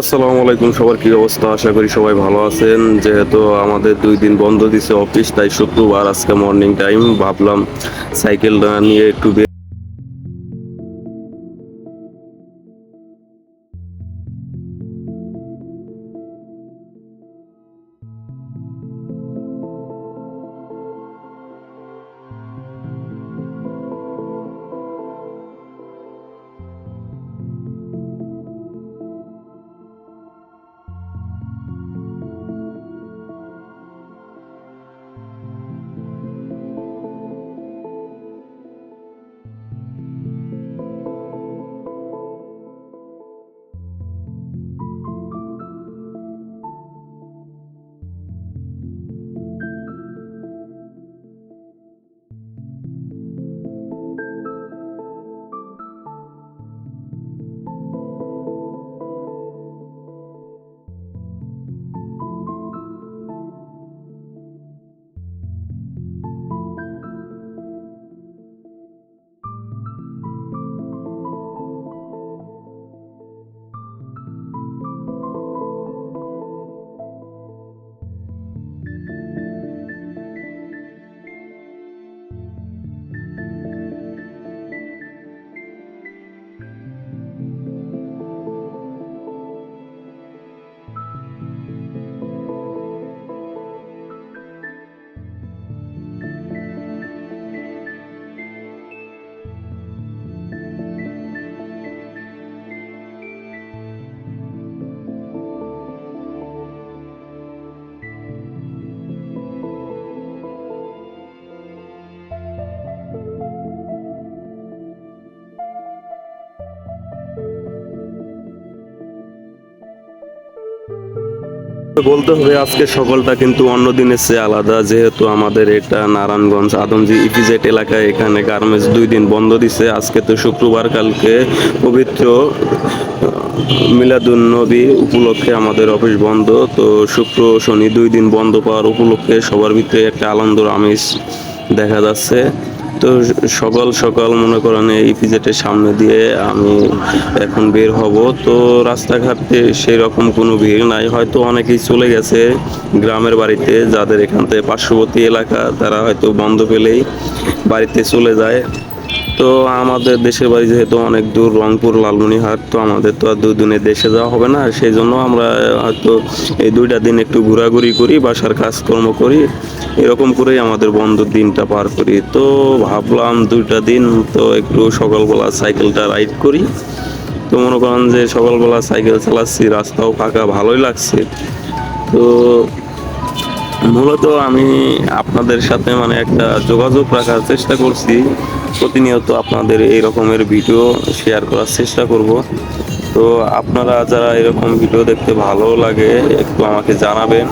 আসসালামু আলাইকুম, সবার কি অবস্থা? আশা করি সবাই ভালো আছেন। যেহেতু আমাদের দুই দিন বন্ধ দিছে অফিস, তাই শুক্রবার আজকে মর্নিং টাইম ভাবলাম সাইকেল নিয়ে একটু বলতে হবে, আজকে সকালটা কিন্তু অন্য দিনের চেয়ে আলাদা, যেহেতু আমাদের এটা নারায়ণগঞ্জ, আদমজি ইপিজেট এলাকায় এখানে গার্মেন্টস দুই দিন বন্ধ দিছে। আজকে তো শুক্রবার, কালকে পবিত্র মিলাদুন নবী উপলক্ষে আমাদের অফিস বন্ধ। তো শুক্র শনি দুই দিন বন্ধ পাওয়ার উপলক্ষে সবার ভিতরে একটা আনন্দর আমেজ দেখা যাচ্ছে। তো সকাল সকাল মনে করেন এই পিজেটের সামনে দিয়ে আমি এখন বের হব। তো রাস্তাঘাটে সেই রকম কোনো ভিড় নাই। হয়তো অনেকেই চলে গেছে গ্রামের বাড়িতে, যাদের এখান থেকে পার্শ্ববর্তী এলাকা, তারা হয়তো বন্ধ পেলেই বাড়িতে চলে যায়। তো আমাদের দেশের বাড়ি যেহেতু অনেক দূর রংপুর লালমনিহাট তো আমাদের তো আর দুদিনে দেশে যাওয়া হবে না। সেই জন্য আমরা হয়তো এই দুইটা দিন একটু ঘোরাঘুরি করি, বাসার কাজকর্ম করি, এরকম করেই আমাদের বন্ধুর দিনটা পার করি। তো ভাবলাম দুইটা দিন তো একটু সকালবেলা সাইকেলটা রাইড করি। তো মনে করেন যে সকালবেলা সাইকেল চালাচ্ছি, রাস্তাও ফাঁকা, ভালোই লাগছে। তো মূলত আমি আপনাদের সাথে মানে একটা যোগাযোগ রাখার চেষ্টা করছি। প্রতিনিয়ত আপনাদের এই রকমের ভিডিও শেয়ার করার চেষ্টা করব। তো আপনারা যারা এরকম ভিডিও দেখতে ভালো লাগে, একটু আমাকে জানাবেন।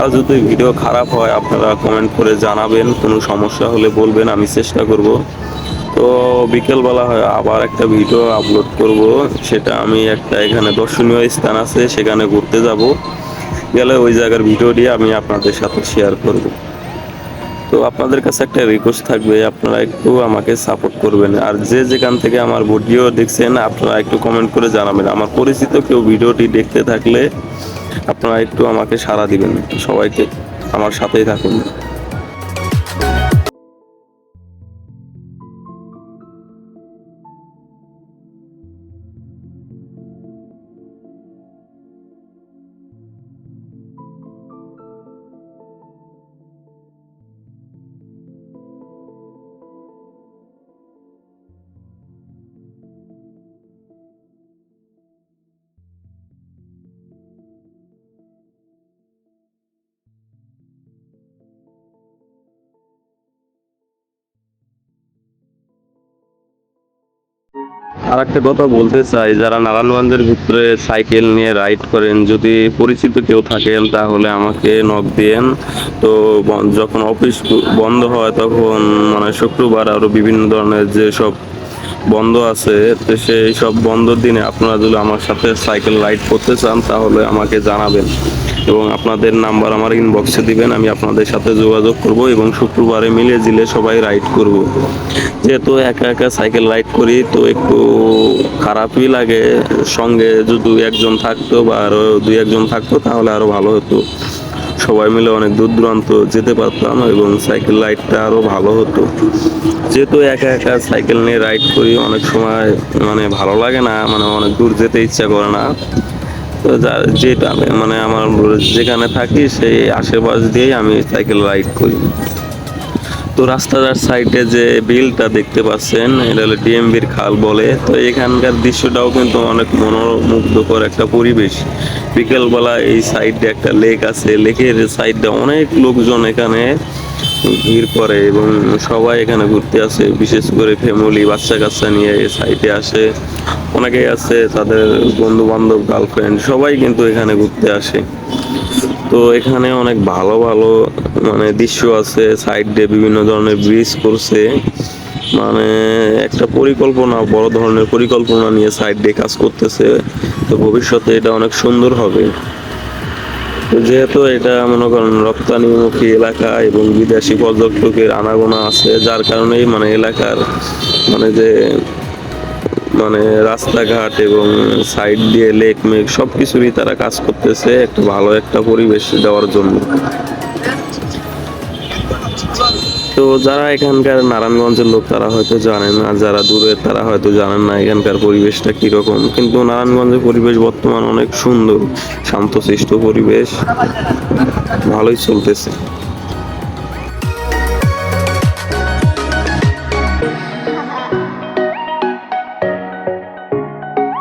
আর যদি ভিডিও খারাপ হয়, আপনারা কমেন্ট করে জানাবেন। কোনো সমস্যা হলে বলবেন, আমি চেষ্টা করব। তো বিকেলবেলা হয়, আবার একটা ভিডিও আপলোড করব। সেটা আমি একটা এখানে দর্শনীয় স্থান আছে, সেখানে ঘুরতে যাব। গেলে ওই জায়গার ভিডিওটি আমি আপনাদের সাথে শেয়ার করব। তো আপনাদের কাছে একটা রিকোয়েস্ট থাকবে, আপনারা একটু আমাকে সাপোর্ট করবেন। আর যে যেখান থেকে আমার ভিডিও দেখছেন, আপনারা একটু কমেন্ট করে জানাবেন। আমার পরিচিত কেউ ভিডিওটি দেখতে থাকলে, আপনারা একটু আমাকে সাড়া দিবেন। সবাইকে আমার সাথেই থাকুন। আর একটা কথা বলতে চাই, যারা নারায়ণগঞ্জের ভিতরে সাইকেল নিয়ে রাইড করেন, যদি পরিচিত কেউ থাকেন তাহলে আমাকে নক দিয়েন। তো যখন অফিস বন্ধ হয় তখন মানে শুক্রবার আরও বিভিন্ন ধরনের যেসব বন্ধ আছে, তো সেই সব বন্ধর দিনে আপনারা যদি আমার সাথে সাইকেল রাইড করতে চান, তাহলে আমাকে জানাবেন এবং আপনাদের নাম্বার আমার ইনবক্সে দিবেন, আমি আপনাদের সাথে যোগাযোগ করব এবং শুক্রবারে মিলে জিলে সবাই রাইড করব। যেহেতু একা একা সাইকেল রাইড করি, তো একটু খারাপই লাগে। সঙ্গে যদি একজন থাকতো বা আরও দুই একজন থাকতো, তাহলে আরও ভালো হতো। সবাই মিলে অনেক দূর দূরান্ত যেতে পারতাম এবং সাইকেল রাইডটা আরও ভালো হতো। যেহেতু একা একা সাইকেল নিয়ে রাইড করি, অনেক সময় মানে ভালো লাগে না মানে অনেক দূর যেতে ইচ্ছা করে না। তো যেটা মানে আমার যেখানে থাকি, সেই আশেপাশ দিয়েই আমি সাইকেল রাইড করি। তো রাস্তার সাইডে যে বিলটা দেখতে পাচ্ছেন, এটা হলো ডিএমবির খাল বলে। তো এখানকার দৃশ্যটাও কিন্তু অনেক মনোমুগ্ধকর একটা পরিবেশ। বিকেলবেলা এই সাইডে একটা লেক আছে, লেকের সাইডে অনেক লোকজন এখানে ভিড় করে এবং সবাই এখানে ঘুরতে আসে, বিশেষ করে ফ্যামিলি বাচ্চা কাচ্চা নিয়ে এই সাইডে আসে। অনেকেই আছে তাদের বন্ধু বান্ধব গার্লফ্রেন্ড সবাই কিন্তু এখানে ঘুরতে আসে। তো এখানে অনেক ভালো ভালো মানে দৃশ্য আছে। সাইড দিয়ে বিভিন্ন ধরনের ব্রিজ করছে। মানে একটা পরিকল্পনা, বড় ধরনের পরিকল্পনা নিয়ে সাইড দিয়ে কাজ করতেছে। তো ভবিষ্যতে এটা অনেক সুন্দর হবে। তো যেহেতু এটা মনে করেন রপ্তানিমুখী এলাকা এবং বিদেশি পর্যটকের আনাগোনা আছে, যার কারণেই মানে এলাকার মানে যে মানে রাস্তাঘাট এবং সাইড দিয়ে লেক মেক সব কিছুরই তারা কাজ করতেছে একটা ভালো একটা পরিবেশ দেওয়ার জন্য। তো যারা এখানকার নারায়ণগঞ্জের লোক, তারা হয়তো জানেন, আর যারা দূরে তারা হয়তো জানেন না এখানকার পরিবেশটা কীরকম। কিন্তু নারায়ণগঞ্জের পরিবেশ বর্তমান অনেক সুন্দর, শান্তশিষ্ট পরিবেশ, ভালোই চলতেছে।